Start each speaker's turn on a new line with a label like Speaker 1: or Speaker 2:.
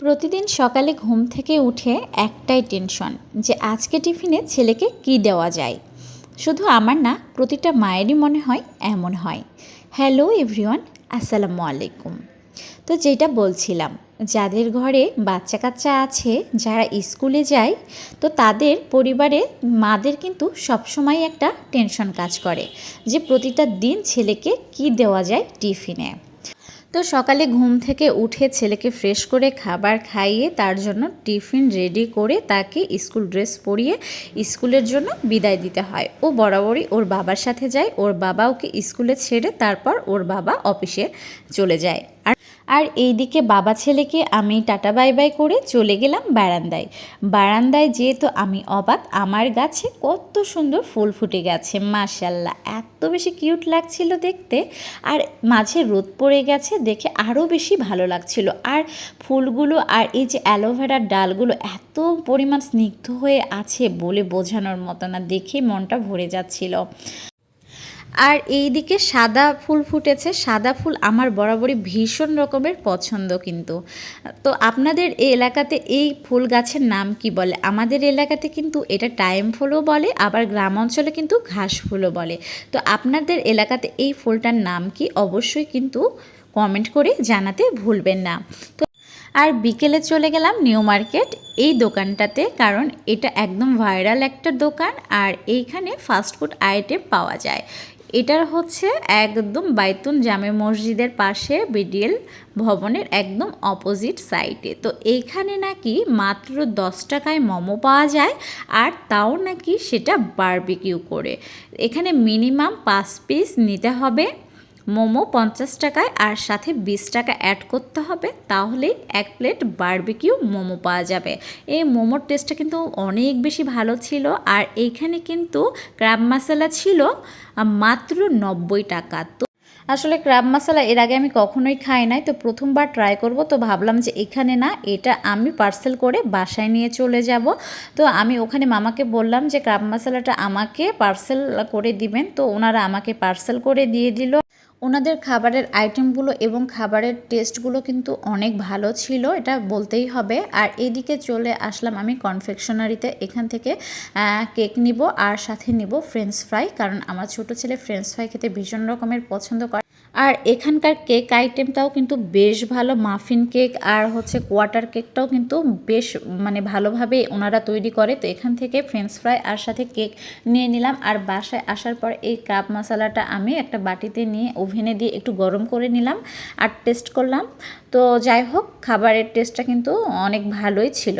Speaker 1: প্রতিদিন সকালে ঘুম থেকে উঠে একটাই টেনশন যে আজকে টিফিনে ছেলেকে কি দেওয়া যায়। শুধু আমার না, প্রতিটা মায়েরই মনে হয় এমন হয়। হ্যালো এভরিওয়ান, আসসালামু আলাইকুম। তো যেটা বলছিলাম, যাদের ঘরে বাচ্চা কাচ্চা আছে, যারা স্কুলে যায়, তো তাদের পরিবারে মাদের কিন্তু সবসময় একটা টেনশন কাজ করে যে প্রতিটা দিন ছেলেকে কি দেওয়া যায় টিফিনে। তো সকালে ঘুম থেকে উঠে ছেলেকে ফ্রেশ করে খাবার খাইয়ে তার জন্য টিফিন রেডি করে তাকে স্কুল ড্রেস পরিয়ে স্কুলের জন্য বিদায় দিতে হয়। ও বরাবরই ওর বাবার সাথে যায়, ওর বাবা ওকে স্কুলে ছেড়ে তারপর ওর বাবা অফিসে চলে যায়। আর আর এইদিকে বাবা ছেলেকে আমি টাটা বাই বাই করে চলে গেলাম বারান্দায়। বারান্দায় যেহেতু আমি অবাক, আমার গাছে কত সুন্দর ফুল ফুটে গেছে, মাশাল্লাহ, এত বেশি কিউট লাগছিল দেখতে। আর মাঝে রোদ পড়ে গেছে, দেখে আরও বেশি ভালো লাগছিল। আর ফুলগুলো আর এই যে অ্যালোভেরার ডালগুলো এত পরিমাণ স্নিগ্ধ হয়ে আছে বলে বোঝানোর মতো না, দেখে মনটা ভরে যাচ্ছিল। আর এইদিকে সাদা ফুল ফুটেছে। সাদা ফুল আমার বরাবরই ভীষণ রকমের পছন্দ কিন্তু। তো আপনাদের এই এলাকাতে এই ফুল গাছের নাম কি বলে? আমাদের এলাকাতে কিন্তু এটা টাইম ফুলও বলে, আবার গ্রাম অঞ্চলে কিন্তু ঘাস ফুলও বলে। তো আপনাদের এলাকাতে এই ফুলটার নাম কি অবশ্যই কিন্তু কমেন্ট করে জানাতে ভুলবেন না। তো আর বিকেলে চলে গেলাম নিউ মার্কেট, এই দোকানটাতে, কারণ এটা একদম ভাইরাল একটা দোকান, আর এইখানে ফাস্টফুড আইটেম পাওয়া যায়। এটার হচ্ছে একদম বাইতুন জামে মসজিদের পাশে বিডিএল ভবনের একদম অপোজিট সাইডে তো এইখানে নাকি মাত্র দশ টাকায় মোমো পাওয়া যায় আর তাও নাকি সেটা বার্বিকিউ করে। এখানে মিনিমাম পাঁচ পিস নিতে হবে। মোমো পঞ্চাশ টাকায় আর সাথে বিশ টাকা অ্যাড করতে হবে, তাহলেই এক প্লেট বারবিকিউ মোমো পাওয়া যাবে। এই মোমোর টেস্টটা কিন্তু অনেক বেশি ভালো ছিল আর এইখানে কিন্তু ক্রাব মশলা ছিল মাত্র নব্বই টাকা। তো আসলে ক্রাব মশলা এর আগে আমি কখনোই খাই নাই, তো প্রথমবার ট্রাই করব, তো ভাবলাম যে এখানে না, এটা আমি পার্সেল করে বাসায় নিয়ে চলে যাব। তো আমি ওখানে মামাকে বললাম যে ক্রাব মশলাটা আমাকে পার্সেল করে দিবেন, তো ওনারা আমাকে পার্সেল করে দিয়ে দিল। ওনাদের খাবারের আইটেমগুলো এবং খাবারের টেস্টগুলো কিন্তু অনেক ভালো ছিল, এটা বলতেই হবে। আর এদিকে চলে আসলাম আমি কনফেকশনারিতে এখান থেকে কেক নিব আর সাথে নিব ফ্রেঞ্চ ফ্রাই কারণ আমার ছোট ছেলে ফ্রেঞ্চ ফ্রাই খেতে ভীষণ রকমের পছন্দ করে। আর এখানকার কেক আইটেমটাও কিন্তু বেশ ভালো। মাফিন কেক আর হচ্ছে কোয়াটার কেকটাও কিন্তু বেশ মানে ভালোভাবে ওনারা তৈরি করে। তো এখান থেকে ফ্রেঞ্চ ফ্রাই আর সাথে কেক নিয়ে নিলাম। আর বাসায় আসার পর এই কাপ মশলাটা আমি একটা বাটিতে নিয়ে ওভেনে দিয়ে একটু গরম করে নিলাম আর টেস্ট করলাম। তো যাই হোক, খাবারের টেস্টটা কিন্তু অনেক ভালোই ছিল।